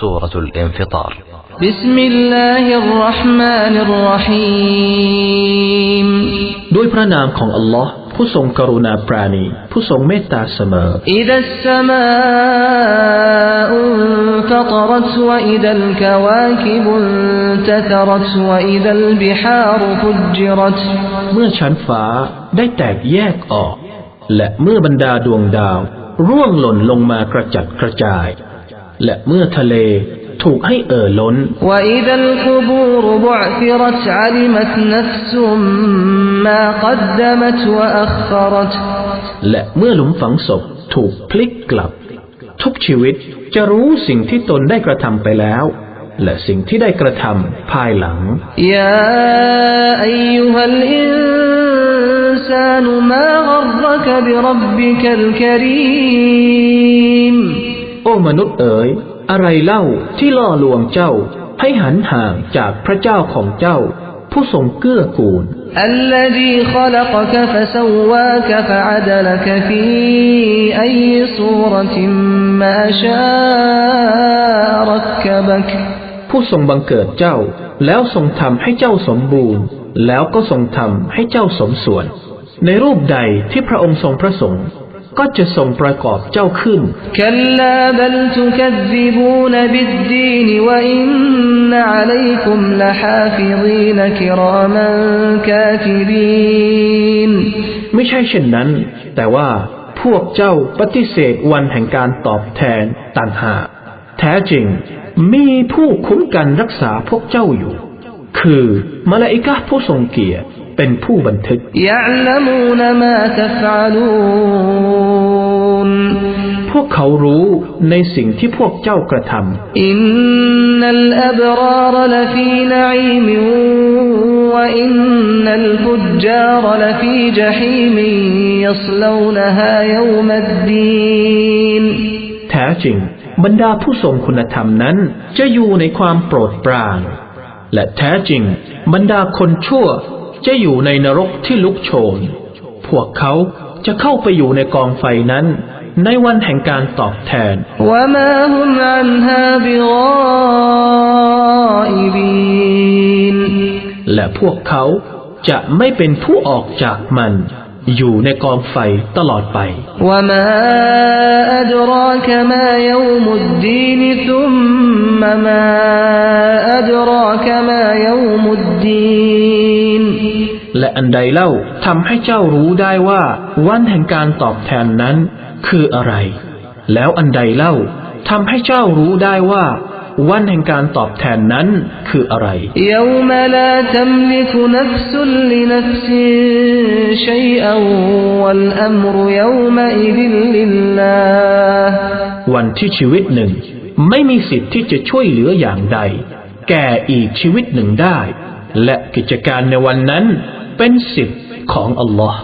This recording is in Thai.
سورة الانفطار بسم الله الرحمن الرحيم ด้วยพระนามของอัลลอฮ์ผู้ทรงกรุณาปราณี ผู้ทรงเมตตาเสมอ إذا السماء انفطرت وإذا الكواكب انتثرت وإذا البحار فجرت เมื่อชั้นฟ้าได้แตกแยกออก และเมื่อบรรดาดวงดาว ร่วงหล่นลงมากระจัดกระจาย และเมื่อทะเลถูกให้เอ่อล้น وإذا القبور بعثرت علمت نفس ما قدمت وأخرت และเมื่อหลุมฝังศพถูกพลิกกลับ ทุกชีวิตจะรู้สิ่งที่ตนได้กระทำไปแล้ว และสิ่งที่ได้กระทำภายหลัง يا أيها الإنسان ما غرك بربك الكريم โอ้ม นุษย์เอ๋ย อะไรเล่าที่ล่อลวงเจ้า ให้หันห่างจากพระเจ้าของเจ้า ผู้ทรงเกื้อกูล الذي خلقك فسواك فعدلك في أي صورة ما شاء ركبك ผู้ทรงบังเกิดเจ้า แล้วทรงทำให้เจ้าสมบูรณ์ แล้วก็ทรงทำให้เจ้าสมส่วน ในรูปใดที่พระองค์ทรงประสงค์ ก็จะส่งประกอบเจ้าขึ้นไม่ใช่เช่นนั้น แต่ว่าพวกเจ้าปฏิเสธวันแห่งการตอบแทนตัาหาแท้จริง มีผู้คุ้มกันรักษาพวกเจ้าอยู่ คือมาลาอิกะผู้ทรงเกียรติ เป็นผู้บันทึกพวกเขารู้ในสิ่งที่พวกเจ้ากระทำอินนัลอับรารลฟีนัยมวะอินนัลฟุจารลฟีจฮีมยัสลวนฮายอมดดีนแท้จริง บรรดาผู้ทรงคุณธรรมนั้น จะอยู่ในความโปรดปราน และแท้จริง บรรดาคนชั่ว จะอยู่ในนรกที่ลุกโชน พวกเขาจะเข้าไปอยู่ในกองไฟนั้น ในวันแห่งการตอบแทน وما هم عنها بغائبين และพวกเขาจะไม่เป็นผู้ออกจากมัน อยู่ในกองไฟตลอดไป وما أدراك ما يوم الدين ثم ما أدراك ما يوم الدين และ อันใดเล่าทำให้เจ้ารู้ได้ว่าวันแห่งการตอบแทนนั้น คืออะไร แล้วอันใดเล่าทำให้เจ้ารู้ได้ว่า วันแห่งการตอบแทนนั้นคืออะไรวันที่ชีวิตหนึ่ง ไม่มีสิทธิ์ที่จะช่วยเหลืออย่างใด แก่อีกชีวิตหนึ่งได้ และกิจการในวันนั้น เป็นสิทธิ์ของอัลลอฮ์